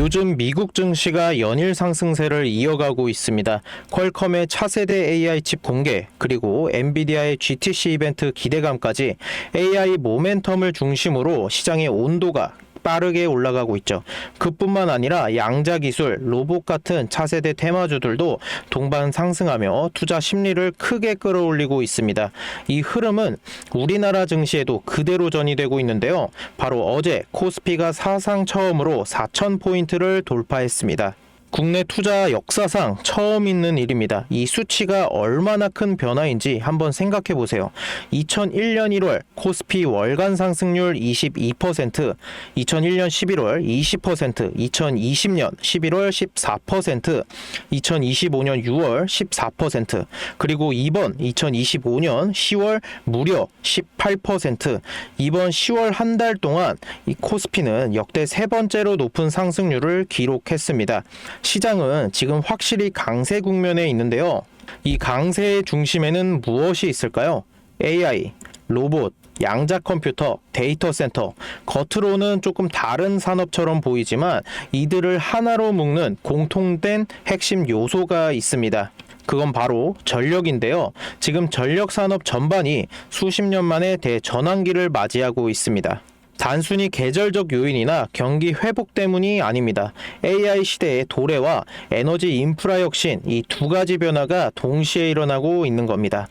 요즘 미국 증시가 연일 상승세를 이어가고 있습니다. 퀄컴의 차세대 AI 칩 공개, 그리고 엔비디아의 GTC 이벤트 기대감까지 AI 모멘텀을 중심으로 시장의 온도가 빠르게 올라가고 있죠. 그뿐만 아니라 양자 기술, 로봇 같은 차세대 테마주들도 동반 상승하며 투자 심리를 크게 끌어올리고 있습니다. 이 흐름은 우리나라 증시에도 그대로 전이되고 있는데요. 바로 어제 코스피가 사상 처음으로 4,000포인트를 돌파했습니다. 국내 투자 역사상 처음 있는 일입니다. 이 수치가 얼마나 큰 변화인지 한번 생각해 보세요. 2001년 1월 코스피 월간 상승률 22%, 2001년 11월 20%, 2020년 11월 14%, 2025년 6월 14%, 그리고 이번 2025년 10월 무려 18%, 이번 10월 한 달 동안 이 코스피는 역대 세 번째로 높은 상승률을 기록했습니다. 시장은 지금 확실히 강세 국면에 있는데요. 이 강세의 중심에는 무엇이 있을까요? AI, 로봇, 양자 컴퓨터, 데이터 센터. 겉으로는 조금 다른 산업처럼 보이지만 이들을 하나로 묶는 공통된 핵심 요소가 있습니다. 그건 바로 전력인데요. 지금 전력 산업 전반이 수십 년 만에 대전환기를 맞이하고 있습니다. 단순히 계절적 요인이나 경기 회복 때문이 아닙니다. AI 시대의 도래와 에너지 인프라 혁신 이 두 가지 변화가 동시에 일어나고 있는 겁니다.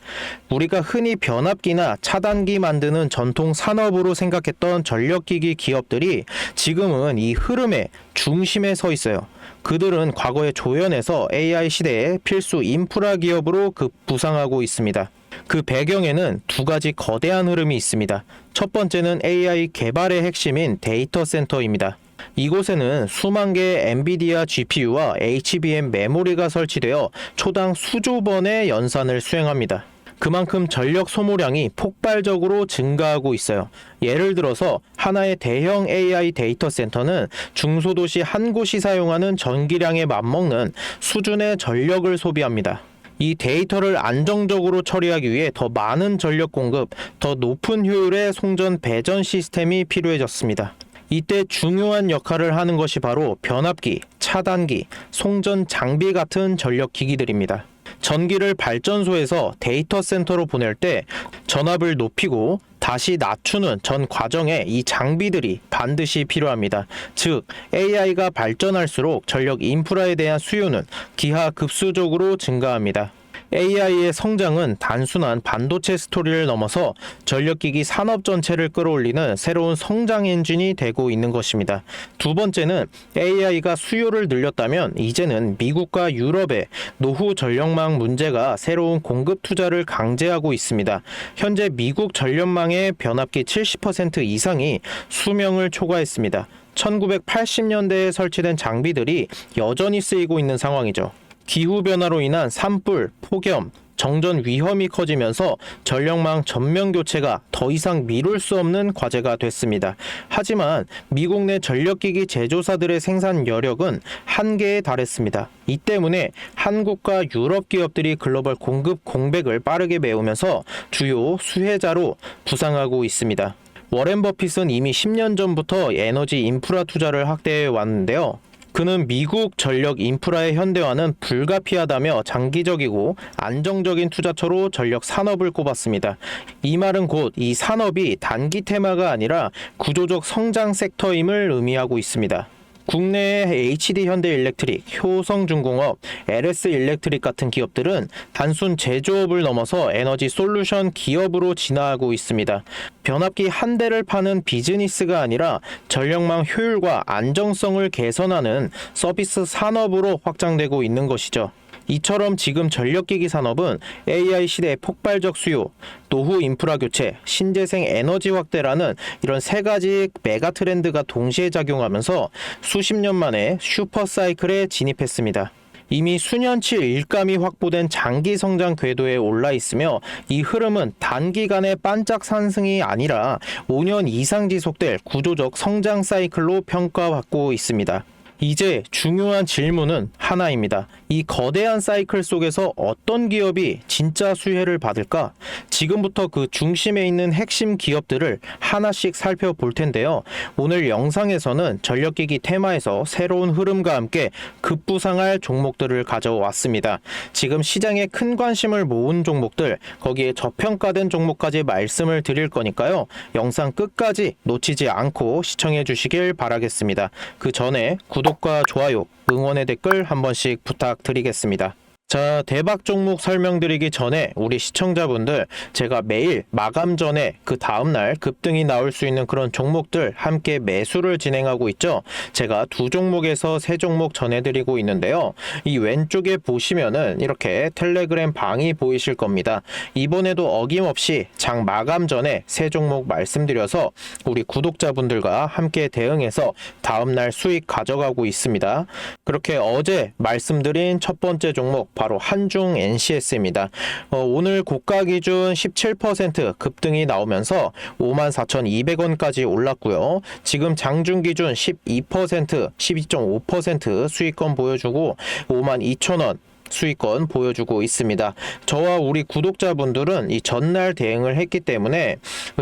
우리가 흔히 변압기나 차단기 만드는 전통 산업으로 생각했던 전력기기 기업들이 지금은 이 흐름의 중심에 서 있어요. 그들은 과거의 조연에서 AI 시대의 필수 인프라 기업으로 급부상하고 있습니다. 그 배경에는 두 가지 거대한 흐름이 있습니다. 첫 번째는 AI 개발의 핵심인 데이터 센터입니다. 이곳에는 수만 개의 엔비디아 GPU와 HBM 메모리가 설치되어 초당 수조 번의 연산을 수행합니다. 그만큼 전력 소모량이 폭발적으로 증가하고 있어요. 예를 들어서 하나의 대형 AI 데이터 센터는 중소도시 한 곳이 사용하는 전기량에 맞먹는 수준의 전력을 소비합니다. 이 데이터를 안정적으로 처리하기 위해 더 많은 전력 공급, 더 높은 효율의 송전 배전 시스템이 필요해졌습니다. 이때 중요한 역할을 하는 것이 바로 변압기, 차단기, 송전 장비 같은 전력 기기들입니다. 전기를 발전소에서 데이터 센터로 보낼 때 전압을 높이고 다시 낮추는 전 과정에 이 장비들이 반드시 필요합니다. 즉, AI가 발전할수록 전력 인프라에 대한 수요는 기하급수적으로 증가합니다. AI의 성장은 단순한 반도체 스토리를 넘어서 전력기기 산업 전체를 끌어올리는 새로운 성장 엔진이 되고 있는 것입니다. 두 번째는 AI가 수요를 늘렸다면 이제는 미국과 유럽의 노후 전력망 문제가 새로운 공급 투자를 강제하고 있습니다. 현재 미국 전력망의 변압기 70% 이상이 수명을 초과했습니다. 1980년대에 설치된 장비들이 여전히 쓰이고 있는 상황이죠. 기후변화로 인한 산불, 폭염, 정전 위험이 커지면서 전력망 전면 교체가 더 이상 미룰 수 없는 과제가 됐습니다. 하지만 미국 내 전력기기 제조사들의 생산 여력은 한계에 달했습니다. 이 때문에 한국과 유럽 기업들이 글로벌 공급 공백을 빠르게 메우면서 주요 수혜자로 부상하고 있습니다. 워렌 버핏은 이미 10년 전부터 에너지 인프라 투자를 확대해 왔는데요. 그는 미국 전력 인프라의 현대화는 불가피하다며 장기적이고 안정적인 투자처로 전력 산업을 꼽았습니다. 이 말은 곧 이 산업이 단기 테마가 아니라 구조적 성장 섹터임을 의미하고 있습니다. 국내의 HD 현대 일렉트릭, 효성중공업, LS 일렉트릭 같은 기업들은 단순 제조업을 넘어서 에너지 솔루션 기업으로 진화하고 있습니다. 변압기 한 대를 파는 비즈니스가 아니라 전력망 효율과 안정성을 개선하는 서비스 산업으로 확장되고 있는 것이죠. 이처럼 지금 전력기기 산업은 AI 시대의 폭발적 수요, 노후 인프라 교체, 신재생 에너지 확대라는 이런 세 가지 메가 트렌드가 동시에 작용하면서 수십 년 만에 슈퍼 사이클에 진입했습니다. 이미 수년치 일감이 확보된 장기 성장 궤도에 올라 있으며 이 흐름은 단기간의 반짝 상승이 아니라 5년 이상 지속될 구조적 성장 사이클로 평가받고 있습니다. 이제 중요한 질문은 하나입니다. 이 거대한 사이클 속에서 어떤 기업이 진짜 수혜를 받을까? 지금부터 그 중심에 있는 핵심 기업들을 하나씩 살펴볼 텐데요. 오늘 영상에서는 전력기기 테마에서 새로운 흐름과 함께 급부상할 종목들을 가져왔습니다. 지금 시장에 큰 관심을 모은 종목들, 거기에 저평가된 종목까지 말씀을 드릴 거니까요. 영상 끝까지 놓치지 않고 시청해 주시길 바라겠습니다. 그 전에 구독 과 좋아요, 응원의 댓글 한 번씩 부탁드리겠습니다. 자, 대박 종목 설명드리기 전에 우리 시청자분들 제가 매일 마감 전에 그 다음날 급등이 나올 수 있는 그런 종목들 함께 매수를 진행하고 있죠. 제가 두 종목에서 세 종목 전해드리고 있는데요. 이 왼쪽에 보시면은 이렇게 텔레그램 방이 보이실 겁니다. 이번에도 어김없이 장 마감 전에 세 종목 말씀드려서 우리 구독자분들과 함께 대응해서 다음날 수익 가져가고 있습니다. 그렇게 어제 말씀드린 첫 번째 종목 바로 한중 NCS입니다. 어, 오늘 고가 기준 17% 급등이 나오면서 54,200원까지 올랐고요. 지금 장중 기준 12% 12.5% 수익권 보여주고 52,000원 수익권 보여주고 있습니다. 저와 우리 구독자분들은 이 전날 대응을 했기 때문에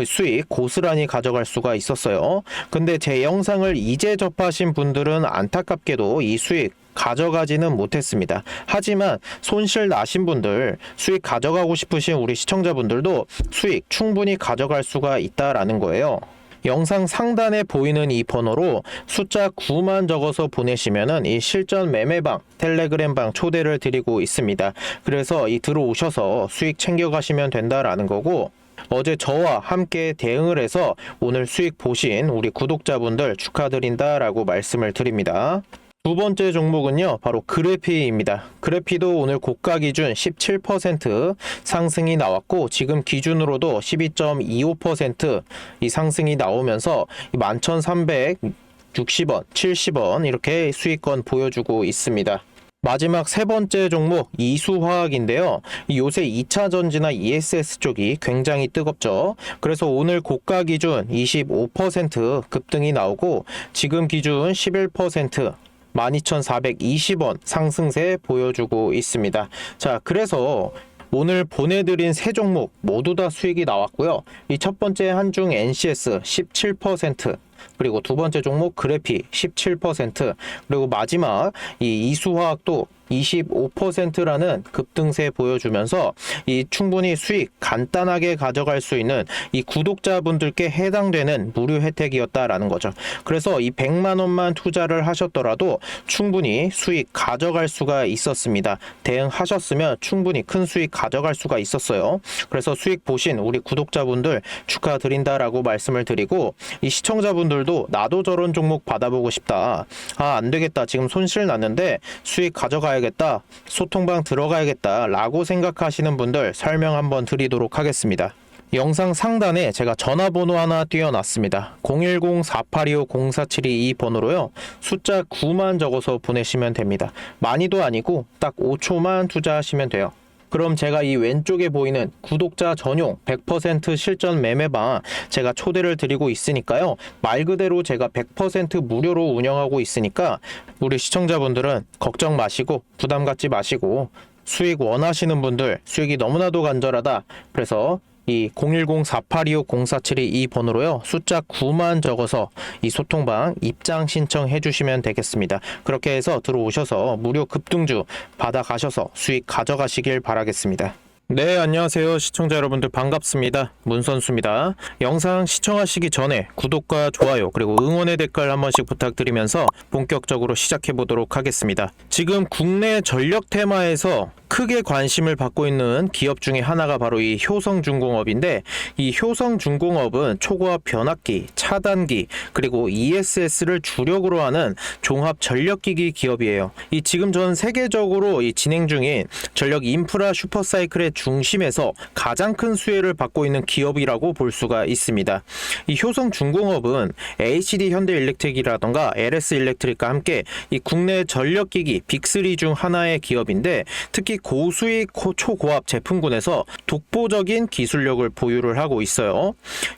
수익 고스란히 가져갈 수가 있었어요. 근데 제 영상을 이제 접하신 분들은 안타깝게도 이 수익 가져가지는 못했습니다. 하지만 손실 나신 분들, 수익 가져가고 싶으신 우리 시청자분들도 수익 충분히 가져갈 수가 있다라는 거예요. 영상 상단에 보이는 이 번호로 숫자 9만 적어서 보내시면은 이 실전 매매방 텔레그램방 초대를 드리고 있습니다. 그래서 이 들어오셔서 수익 챙겨가시면 된다라는 거고 어제 저와 함께 대응을 해서 오늘 수익 보신 우리 구독자분들 축하드린다라고 말씀을 드립니다. 두 번째 종목은요, 바로 그래피입니다. 그래피도 오늘 고가 기준 17% 상승이 나왔고, 지금 기준으로도 12.25%이 상승이 나오면서 11,360원, 70원 이렇게 수익권 보여주고 있습니다. 마지막 세 번째 종목 이수화학인데요. 이 요새 2차 전지나 ESS 쪽이 굉장히 뜨겁죠. 그래서 오늘 고가 기준 25% 급등이 나오고 지금 기준 11% 12,420원 상승세 보여주고 있습니다. 자, 그래서 오늘 보내드린 세 종목 모두 다 수익이 나왔고요. 이 첫 번째 한중 NCS 17%, 그리고 두 번째 종목 그래피 17%, 그리고 마지막 이 이수화학도 25%라는 급등세 보여주면서 이 충분히 수익 간단하게 가져갈 수 있는 이 구독자분들께 해당되는 무료 혜택이었다라는 거죠. 그래서 이 100만 원만 투자를 하셨더라도 충분히 수익 가져갈 수가 있었습니다. 대응하셨으면 충분히 큰 수익 가져갈 수가 있었어요. 그래서 수익 보신 우리 구독자분들 축하드린다라고 말씀을 드리고 이 시청자분들도 나도 저런 종목 받아보고 싶다. 아, 안 되겠다. 지금 손실 났는데 수익 가져가야 가야겠다, 소통방 들어가야겠다 라고 생각하시는 분들 설명 한번 드리도록 하겠습니다. 영상 상단에 제가 전화번호 하나 띄워놨습니다. 010-4825-0472 번호로요. 숫자 9만 적어서 보내시면 됩니다. 많이도 아니고 딱 5초만 투자하시면 돼요. 그럼 제가 이 왼쪽에 보이는 구독자 전용 100% 실전 매매방 제가 초대를 드리고 있으니까요. 말 그대로 제가 100% 무료로 운영하고 있으니까 우리 시청자분들은 걱정 마시고 부담 갖지 마시고 수익 원하시는 분들 수익이 너무나도 간절하다. 그래서 이 010-4825-0472 번호로요. 숫자 9만 적어서 이 소통방 입장 신청해 주시면 되겠습니다. 그렇게 해서 들어오셔서 무료 급등주 받아 가셔서 수익 가져가시길 바라겠습니다. 네, 안녕하세요. 시청자 여러분들 반갑습니다. 문선수입니다. 영상 시청하시기 전에 구독과 좋아요 그리고 응원의 댓글 한 번씩 부탁드리면서 본격적으로 시작해 보도록 하겠습니다. 지금 국내 전력 테마에서 크게 관심을 받고 있는 기업 중에 하나가 바로 이 효성중공업인데 이 효성중공업은 초고압 변압기, 차단기 그리고 ESS를 주력으로 하는 종합 전력기기 기업이에요. 이 지금 전 세계적으로 이 진행 중인 전력 인프라 슈퍼사이클의 중심에서 가장 큰 수혜를 받고 있는 기업이라고 볼 수가 있습니다. 이 효성 중공업은 HD 현대일렉트릭이라던가 LS 일렉트릭과 함께 이 국내 전력기기 빅3 중 하나의 기업인데 특히 고수익 고- 초고압 제품군에서 독보적인 기술력을 보유를 하고 있어요.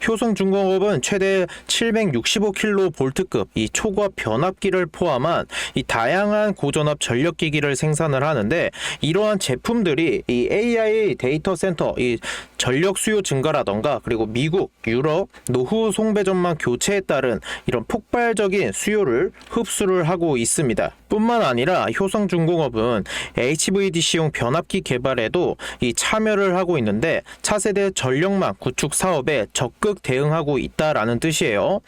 효성 중공업은 최대 765kV급 이 초고압 변압기를 포함한 이 다양한 고전압 전력기기를 생산을 하는데 이러한 제품들이 이 AI 데이터 센터 이 전력 수요 증가라던가 그리고 미국, 유럽 노후 송배전망 교체에 따른 이런 폭발적인 수요를 흡수를 하고 있습니다. 뿐만 아니라 효성중공업은 HVDC용 변압기 개발에도 이 참여를 하고 있는데 차세대 전력망 구축 사업에 적극 대응하고 있다라는 뜻이에요.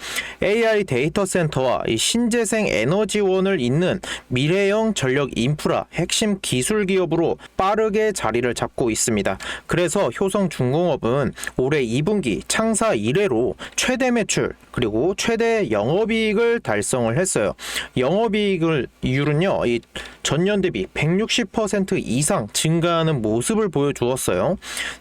AI 데이터 센터와 이 신재생 에너지원을 잇는 미래형 전력 인프라 핵심 기술 기업으로 빠르게 자리를 잡고 있습니다. 그래서 효성중공업은 올해 2분기 창사 이래로 최대 매출 그리고 최대 영업이익을 달성을 했어요. 영업이익을 이율은요, 이 전년 대비 160% 이상 증가하는 모습을 보여주었어요.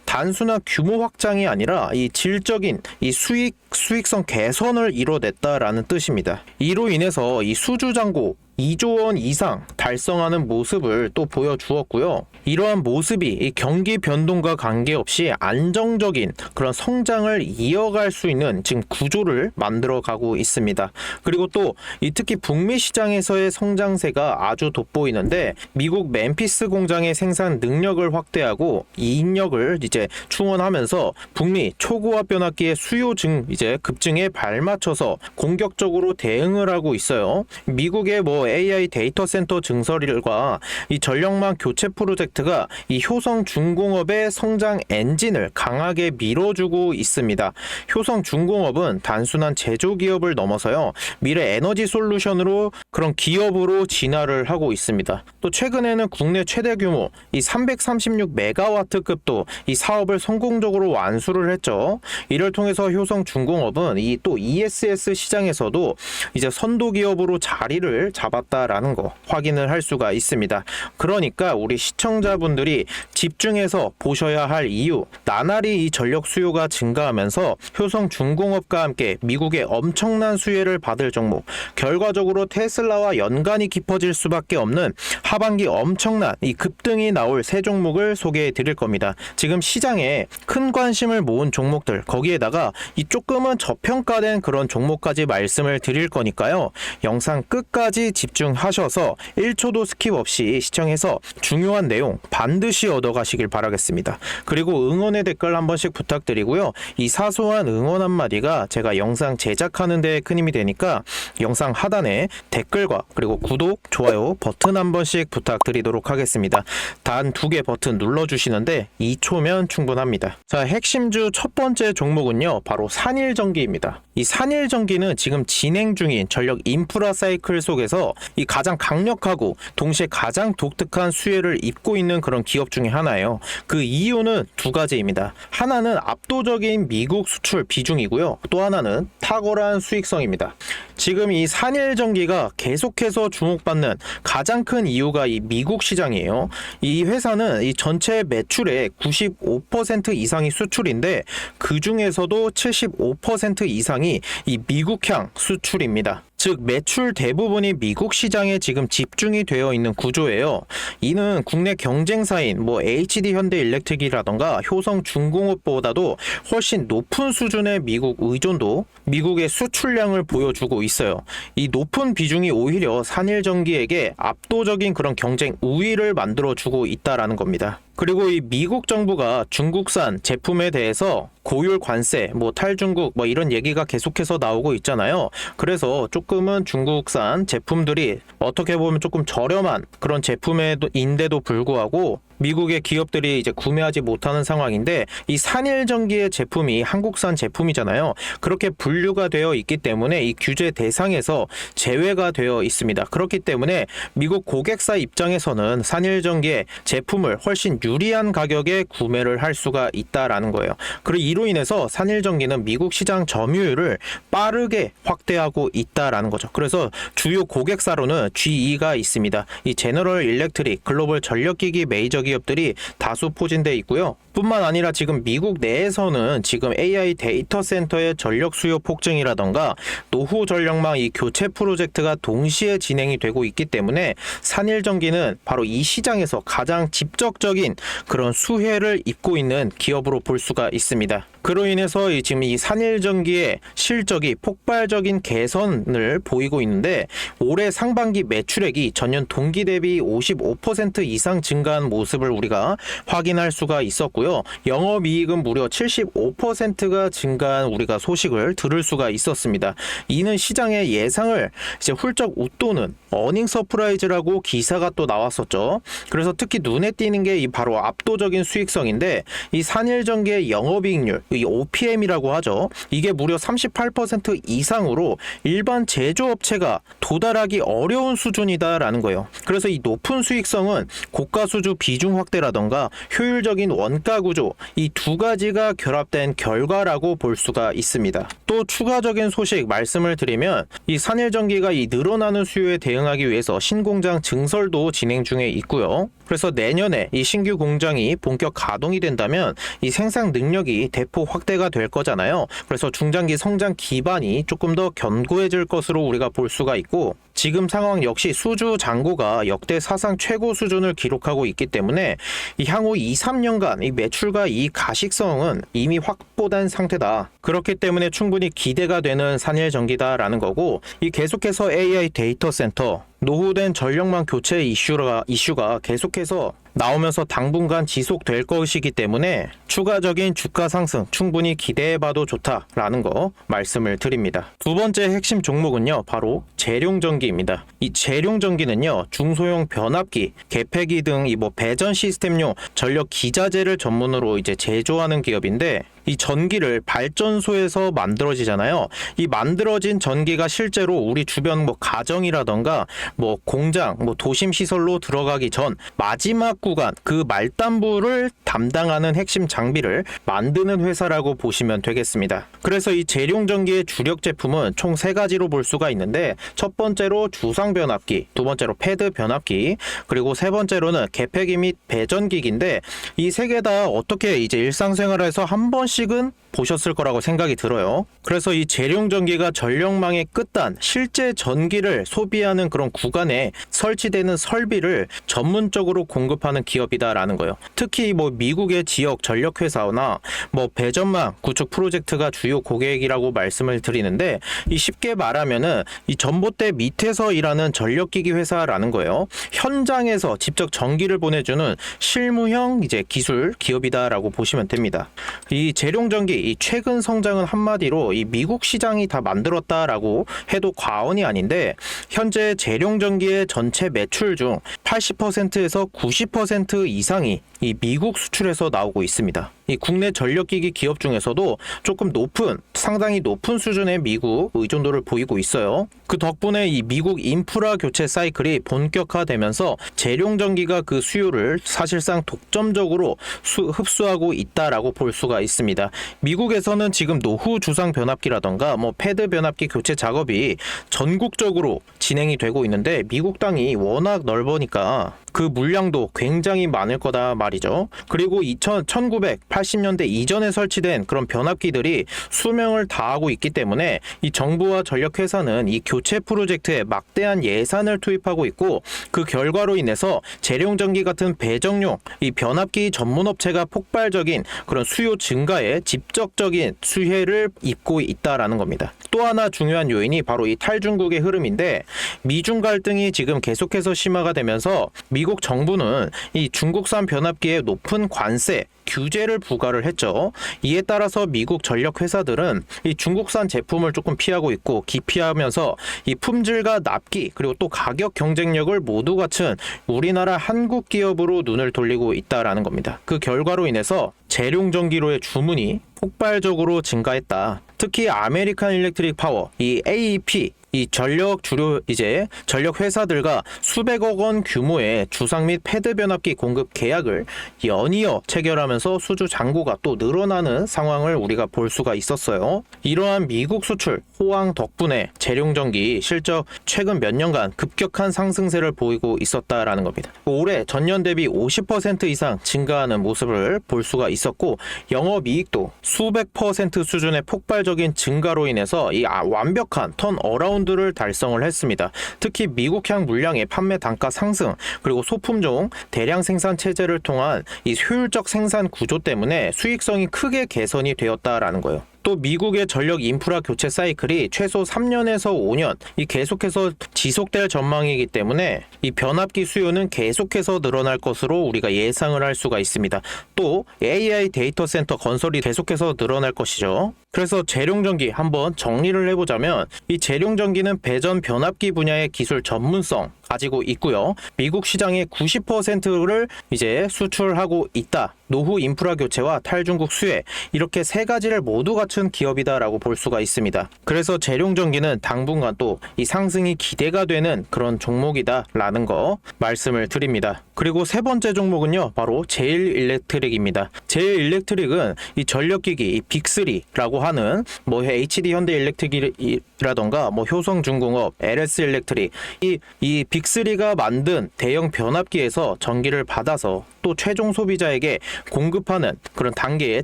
단순한 규모 확장이 아니라 이 질적인 이 수익 수익성 개선을 이뤄냈다라는 뜻입니다. 이로 인해서 이 수주 잔고 2조 원 이상 달성하는 모습을 또 보여주었고요. 이러한 모습이 이 경기 변동과 관계없이 안정적인 그런 성장을 이어갈 수 있는 지금 구조를 만들어 가고 있습니다. 그리고 또이 특히 북미 시장에서의 성장세가 아주 돋보이는데 미국 멤피스 공장의 생산 능력을 확대하고 이인력을 이제 충원하면서 북미 초고압 변압기의 수요 증 이제 급증에 발맞춰서 공격적으로 대응을 하고 있어요. 미국의 뭐 AI 데이터 센터 증설일과 이 전력망 교체 프로젝트가 이 효성 중공업의 성장 엔진을 강하게 밀어주고 있습니다. 효성 중공업은 단순한 제조 기업을 넘어서요 미래 에너지 솔루션으로 그런 기업으로 진화를 하고 있습니다. 또 최근에는 국내 최대 규모 이 336메가와트급도 이 사업을 성공적으로 완수를 했죠. 이를 통해서 효성 중공업은 이 또 ESS 시장에서도 이제 선도 기업으로 자리를 잡 았다라는 거 확인을 할 수가 있습니다. 그러니까 우리 시청자분들이 집중해서 보셔야 할 이유 나날이 이 전력 수요가 증가하면서 효성 중공업과 함께 미국의 엄청난 수혜를 받을 종목 결과적으로 테슬라와 연관이 깊어질 수밖에 없는 하반기 엄청난 이 급등이 나올 세 종목을 소개해 드릴 겁니다. 지금 시장에 큰 관심을 모은 종목들 거기에다가 이 조금은 저평가된 그런 종목까지 말씀을 드릴 거니까요. 영상 끝까지 집중하셔서 1초도 스킵 없이 시청해서 중요한 내용 반드시 얻어가시길 바라겠습니다. 그리고 응원의 댓글 한 번씩 부탁드리고요. 이 사소한 응원 한마디가 제가 영상 제작하는 데 큰 힘이 되니까 영상 하단에 댓글과 그리고 구독, 좋아요 버튼 한 번씩 부탁드리도록 하겠습니다. 단 두 개 버튼 눌러주시는데 2초면 충분합니다. 자, 핵심주 첫 번째 종목은요, 바로 산일전기입니다. 이 산일전기는 지금 진행 중인 전력 인프라 사이클 속에서 이 가장 강력하고 동시에 가장 독특한 수혜를 입고 있는 그런 기업 중에 하나예요. 그 이유는 두 가지입니다. 하나는 압도적인 미국 수출 비중이고요. 또 하나는 탁월한 수익성입니다. 지금 이 산일전기가 계속해서 주목받는 가장 큰 이유가 이 미국 시장이에요. 이 회사는 이 전체 매출의 95% 이상이 수출인데 그 중에서도 75% 이상이 이 미국향 수출입니다. 즉 매출 대부분이 미국 시장에 지금 집중이 되어 있는 구조예요. 이는 국내 경쟁사인 뭐 HD 현대 일렉트릭이라던가 효성 중공업보다도 훨씬 높은 수준의 미국 의존도, 미국의 수출량을 보여주고 있어요. 이 높은 비중이 오히려 산일전기에게 압도적인 그런 경쟁 우위를 만들어주고 있다라는 겁니다. 그리고 이 미국 정부가 중국산 제품에 대해서 고율 관세, 뭐 탈중국, 뭐 이런 얘기가 계속해서 나오고 있잖아요. 그래서 조금은 중국산 제품들이 어떻게 보면 조금 저렴한 그런 제품인데도 불구하고 미국의 기업들이 이제 구매하지 못하는 상황인데 이 산일 전기의 제품이 한국산 제품이잖아요. 그렇게 분류가 되어 있기 때문에 이 규제 대상에서 제외가 되어 있습니다. 그렇기 때문에 미국 고객사 입장에서는 산일 전기의 제품을 훨씬 유리한 가격에 구매를 할 수가 있다라는 거예요. 그리고 이로 인해서 산일 전기는 미국 시장 점유율을 빠르게 확대하고 있다라는 거죠. 그래서 주요 고객사로는 GE가 있습니다. 이 제너럴 일렉트릭 글로벌 전력기기 메이저 기업 기업들이 다수 포진돼 있고요. 뿐만 아니라 지금 미국 내에서는 지금 AI 데이터 센터의 전력 수요 폭증이라던가 노후 전력망 이 교체 프로젝트가 동시에 진행이 되고 있기 때문에 산일 전기는 바로 이 시장에서 가장 직접적인 그런 수혜를 입고 있는 기업으로 볼 수가 있습니다. 그로 인해서 이 지금 이 산일전기의 실적이 폭발적인 개선을 보이고 있는데 올해 상반기 매출액이 전년 동기 대비 55% 이상 증가한 모습을 우리가 확인할 수가 있었고요. 영업이익은 무려 75%가 증가한 우리가 소식을 들을 수가 있었습니다. 이는 시장의 예상을 이제 훌쩍 웃도는 어닝 서프라이즈라고 기사가 또 나왔었죠. 그래서 특히 눈에 띄는 게 이 바로 압도적인 수익성인데 이 산일전기의 영업이익률 이 OPM이라고 하죠. 이게 무려 38% 이상으로 일반 제조업체가 도달하기 어려운 수준이다라는 거예요. 그래서 이 높은 수익성은 고가 수주 비중 확대라던가 효율적인 원가 구조 이 두 가지가 결합된 결과라고 볼 수가 있습니다. 또 추가적인 소식 말씀을 드리면 이 산일전기가 이 늘어나는 수요에 대응하기 위해서 신공장 증설도 진행 중에 있고요. 그래서 내년에 이 신규 공장이 본격 가동이 된다면 이 생산 능력이 대폭 확대가 될 거잖아요. 그래서 중장기 성장 기반이 조금 더 견고해질 것으로 우리가 볼 수가 있고 지금 상황 역시 수주 잔고가 역대 사상 최고 수준을 기록하고 있기 때문에 이 향후 2, 3년간 이 매출과 이 가식성은 이미 확보된 상태다. 그렇기 때문에 충분히 기대가 되는 산일전기다라는 거고 이 계속해서 AI 데이터 센터 노후된 전력망 교체 이슈가 이슈가 계속해서 나오면서 당분간 지속될 것이기 때문에 추가적인 주가 상승 충분히 기대해봐도 좋다라는 거 말씀을 드립니다. 두 번째 핵심 종목은요, 바로 재룡전기입니다. 이 재룡전기는요, 중소형 변압기, 개폐기 등 이 뭐 배전 시스템용 전력 기자재를 전문으로 이제 제조하는 기업인데 이 전기를 발전소에서 만들어지잖아요. 이 만들어진 전기가 실제로 우리 주변 뭐 가정이라던가 뭐 공장, 뭐 도심 시설로 들어가기 전 마지막 구간 그 말단부를 담당하는 핵심 장비를 만드는 회사라고 보시면 되겠습니다. 그래서 이 재룡 전기의 주력 제품은 총 세 가지로 볼 수가 있는데 첫 번째로 주상 변압기, 두 번째로 패드 변압기, 그리고 세 번째로는 개폐기 및 배전기기인데 이 세 개 다 어떻게 이제 일상생활에서 한 번씩 은 보셨을 거라고 생각이 들어요. 그래서 이 재룡 전기가 전력망의 끝단, 실제 전기를 소비하는 그런 구간에 설치되는 설비를 전문적으로 공급하는 기업이다라는 거예요. 특히 뭐 미국의 지역 전력 회사나 뭐 배전망 구축 프로젝트가 주요 고객이라고 말씀을 드리는데 이 쉽게 말하면은 이 전봇대 밑에서 일하는 전력기기 회사라는 거예요. 현장에서 직접 전기를 보내주는 실무형 이제 기술 기업이다라고 보시면 됩니다. 이 재룡 전기 이 최근 성장은 한마디로 이 미국 시장이 다 만들었다라고 해도 과언이 아닌데 현재 재룡 전기의 전체 매출 중 80%에서 90% 이상이 이 미국 수출에서 나오고 있습니다. 이 국내 전력기기 기업 중에서도 조금 높은 상당히 높은 수준의 미국 의존도를 보이고 있어요. 그 덕분에 이 미국 인프라 교체 사이클이 본격화되면서 재룡 전기가 그 수요를 사실상 독점적으로 수, 흡수하고 있다라고 볼 수가 있습니다. 미국에서는 지금 노후 주상 변압기라던가 뭐 패드 변압기 교체 작업이 전국적으로 진행이 되고 있는데 미국 땅이 워낙 넓으니까 그 물량도 굉장히 많을 거다 말이죠. 그리고 2000, 1980 년대 이전에 설치된 그런 변압기들이 수명을 다하고 있기 때문에 이 정부와 전력회사는 이 교체 프로젝트에 막대한 예산을 투입하고 있고 그 결과로 인해서 재룡전기 같은 배정용 이 변압기 전문 업체가 폭발적인 그런 수요 증가에 직접적인 수혜를 입고 있다라는 겁니다. 또 하나 중요한 요인이 바로 이 탈중국의 흐름인데 미중 갈등이 지금 계속해서 심화가 되면서 미국 정부는 이 중국산 변압기에 높은 관세 규제를 부과를 했죠. 이에 따라서 미국 전력 회사들은 이 중국산 제품을 조금 피하고 있고 기피하면서 이 품질과 납기 그리고 또 가격 경쟁력을 모두 갖춘 우리나라 한국 기업으로 눈을 돌리고 있다라는 겁니다. 그 결과로 인해서 재룡 전기로의 주문이 폭발적으로 증가했다. 특히 아메리칸 일렉트릭 파워, 이 AEP 이 전력 주류 이제 전력 회사들과 수백억 원 규모의 주상 및 패드 변압기 공급 계약을 연이어 체결하면서 수주 잔고가 또 늘어나는 상황을 우리가 볼 수가 있었어요. 이러한 미국 수출 호황 덕분에 재룡전기 실적 최근 몇 년간 급격한 상승세를 보이고 있었다라는 겁니다. 올해 전년 대비 50% 이상 증가하는 모습을 볼 수가 있었고 영업이익도 수백 퍼센트 수준의 폭발적인 증가로 인해서 이 아- 완벽한 턴 어라운드 를 달성을 했습니다. 특히 미국향 물량의 판매 단가 상승 그리고 소품종 대량 생산 체제를 통한 이 효율적 생산 구조 때문에 수익성이 크게 개선이 되었다라는 거예요. 또 미국의 전력 인프라 교체 사이클이 최소 3년에서 5년 이 계속해서 지속될 전망이기 때문에 이 변압기 수요는 계속해서 늘어날 것으로 우리가 예상을 할 수가 있습니다. 또 AI 데이터 센터 건설이 계속해서 늘어날 것이죠. 그래서 재룡전기 한번 정리를 해보자면 이 재룡전기는 배전 변압기 분야의 기술 전문성 가지고 있고요. 미국 시장의 90%를 이제 수출하고 있다. 노후 인프라 교체와 탈중국 수혜 이렇게 세 가지를 모두 갖춘 기업이다라고 볼 수가 있습니다. 그래서 재룡전기는 당분간 또 이 상승이 기대가 되는 그런 종목이다라는 거 말씀을 드립니다. 그리고 세 번째 종목은요, 바로 제일 일렉트릭입니다. 제일 일렉트릭은 이 전력기기 이 빅3라고 하는 뭐 HD 현대 일렉트릭이라던가 뭐 효성중공업, LS 일렉트릭 이 이 빅3가 만든 대형 변압기에서 전기를 받아서 또 최종 소비자에게 공급하는 그런 단계의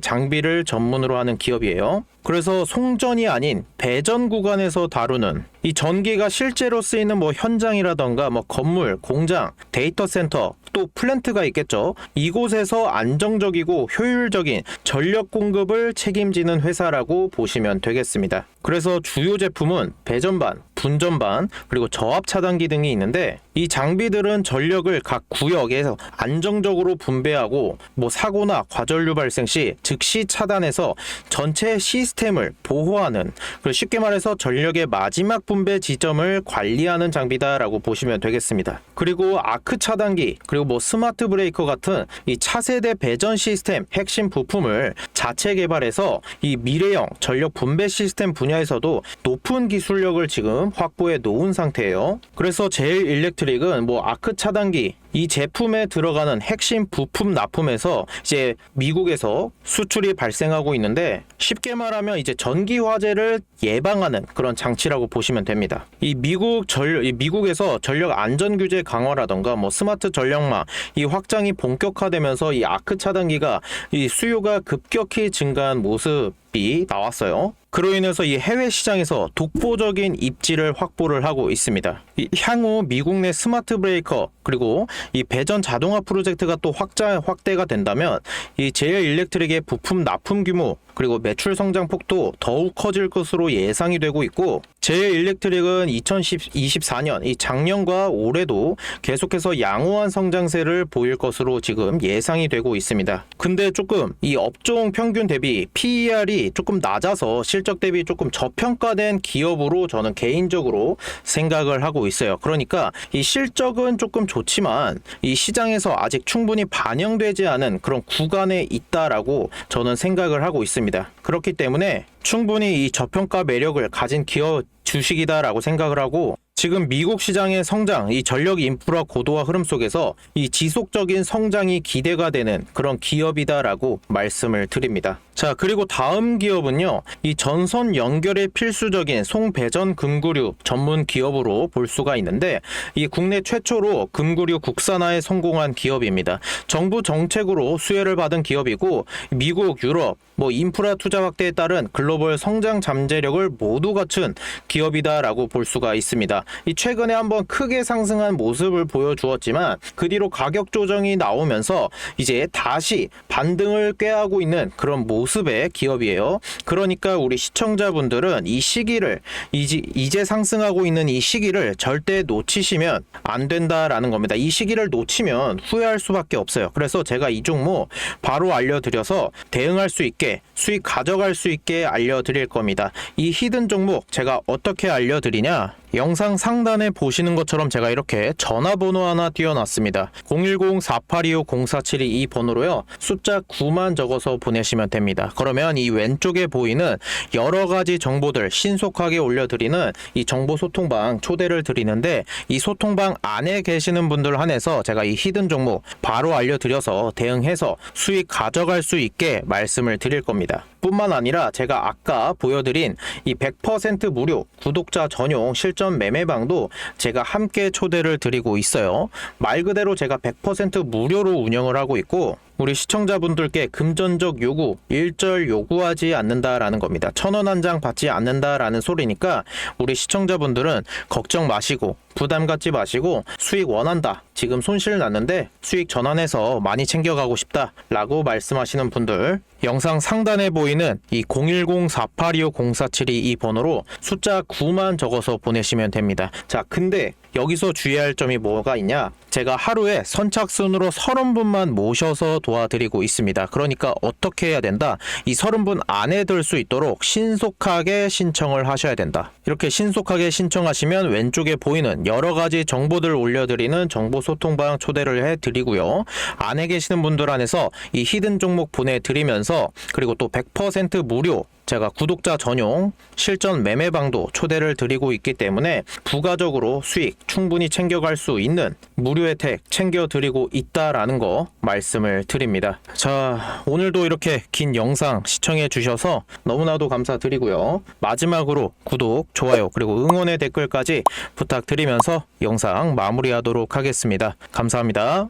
장비를 전문으로 하는 기업이에요. 그래서 송전이 아닌 배전 구간에서 다루는 이 전기가 실제로 쓰이는 뭐 현장이라던가 뭐 건물, 공장, 데이터 센터 또 플랜트가 있겠죠. 이곳에서 안정적이고 효율적인 전력 공급을 책임지는 회사라고 보시면 되겠습니다. 그래서 주요 제품은 배전반, 분전반, 그리고 저압 차단기 등이 있는데 이 장비들은 전력을 각 구역에서 안정적으로 분배하고 뭐 사고나 과전류 발생 시 즉시 차단해서 전체 시스템 을 보호하는 그리고 쉽게 말해서 전력의 마지막 분배 지점을 관리하는 장비다라고 보시면 되겠습니다. 그리고 아크 차단기 그리고 뭐 스마트 브레이커 같은 이 차세대 배전 시스템 핵심 부품을 자체 개발해서 이 미래형 전력 분배 시스템 분야에서도 높은 기술력을 지금 확보해 놓은 상태예요. 그래서 제일 일렉트릭은 뭐 아크 차단기 이 제품에 들어가는 핵심 부품 납품에서 이제 미국에서 수출이 발생하고 있는데 쉽게 말하면 이제 전기 화재를 예방하는 그런 장치라고 보시면 됩니다. 이 미국 전이 미국에서 전력 안전 규제 강화라던가 뭐 스마트 전력망 이 확장이 본격화되면서 이 아크 차단기가 이 수요가 급격히 증가한 모습 이 나왔어요. 그로 인해서 이 해외 시장에서 독보적인 입지를 확보를 하고 있습니다. 이 향후 미국 내 스마트 브레이커 그리고 이 배전 자동화 프로젝트가 또 확자 확대가 된다면 이 제일 일렉트릭의 부품 납품 규모 그리고 매출 성장 폭도 더욱 커질 것으로 예상이 되고 있고 제일 일렉트릭은 2024년 이 작년과 올해도 계속해서 양호한 성장세를 보일 것으로 지금 예상이 되고 있습니다. 근데 조금 이 업종 평균 대비 PER이 조금 낮아서 실적 대비 조금 저평가된 기업으로 저는 개인적으로 생각을 하고 있어요. 그러니까 이 실적은 조금 좋지만 이 시장에서 아직 충분히 반영되지 않은 그런 구간에 있다라고 저는 생각을 하고 있습니다. 그렇기 때문에 충분히 이 저평가 매력을 가진 기업 주식이다라고 생각을 하고 지금 미국 시장의 성장, 이 전력 인프라 고도화 흐름 속에서 이 지속적인 성장이 기대가 되는 그런 기업이다라고 말씀을 드립니다. 자, 그리고 다음 기업은요, 이 전선 연결에 필수적인 송배전 금구류 전문 기업으로 볼 수가 있는데, 이 국내 최초로 금구류 국산화에 성공한 기업입니다. 정부 정책으로 수혜를 받은 기업이고, 미국, 유럽, 뭐 인프라 투자 확대에 따른 글로벌 성장 잠재력을 모두 갖춘 기업이다라고 볼 수가 있습니다. 이 최근에 한번 크게 상승한 모습을 보여주었지만 그 뒤로 가격 조정이 나오면서 이제 다시 반등을 꾀하고 있는 그런 모습 의 기업이에요. 그러니까 우리 시청자분들은 이 시기를 이제 상승하고 있는 이 시기를 절대 놓치시면 안 된다라는 겁니다. 이 시기를 놓치면 후회할 수밖에 없어요. 그래서 제가 이 종목 바로 알려드려서 대응할 수 있게 수익 가져갈 수 있게 알려드릴 겁니다. 이 히든 종목 제가 어떻게 알려드리냐? 영상 상단에 보시는 것처럼 제가 이렇게 전화번호 하나 띄워놨습니다. 010-4825-0472 이 번호로요. 숫자 9만 적어서 보내시면 됩니다. 그러면 이 왼쪽에 보이는 여러 가지 정보들 신속하게 올려드리는 이 정보 소통방 초대를 드리는데 이 소통방 안에 계시는 분들 한해서 제가 이 히든 종목 바로 알려드려서 대응해서 수익 가져갈 수 있게 말씀을 드릴 겁니다. 뿐만 아니라 제가 아까 보여드린 이 100% 무료 구독자 전용 실전 매매방도 제가 함께 초대를 드리고 있어요. 말 그대로 제가 100% 무료로 운영을 하고 있고 우리 시청자분들께 금전적 요구, 일절 요구하지 않는다라는 겁니다. 천 원 한 장 받지 않는다라는 소리니까 우리 시청자분들은 걱정 마시고 부담 갖지 마시고 수익 원한다. 지금 손실 났는데 수익 전환해서 많이 챙겨가고 싶다 라고 말씀하시는 분들 영상 상단에 보이는 이 010-4825-0472이 번호로 숫자 9만 적어서 보내시면 됩니다. 자, 근데 여기서 주의할 점이 뭐가 있냐? 제가 하루에 선착순으로 30분만 모셔서 도와드리고 있습니다. 그러니까 어떻게 해야 된다? 이 30분 안에 들 수 있도록 신속하게 신청을 하셔야 된다. 이렇게 신속하게 신청하시면 왼쪽에 보이는 여러 가지 정보들 올려드리는 정보 소통방 초대를 해드리고요. 안에 계시는 분들 안에서 이 히든 종목 보내드리면서 그리고 또 100% 무료 제가 구독자 전용 실전 매매방도 초대를 드리고 있기 때문에 부가적으로 수익 충분히 챙겨갈 수 있는 무료 혜택 챙겨드리고 있다라는 거 말씀을 드립니다. 자, 오늘도 이렇게 긴 영상 시청해 주셔서 너무나도 감사드리고요. 마지막으로 구독, 좋아요, 그리고 응원의 댓글까지 부탁드리면서 영상 마무리하도록 하겠습니다. 감사합니다.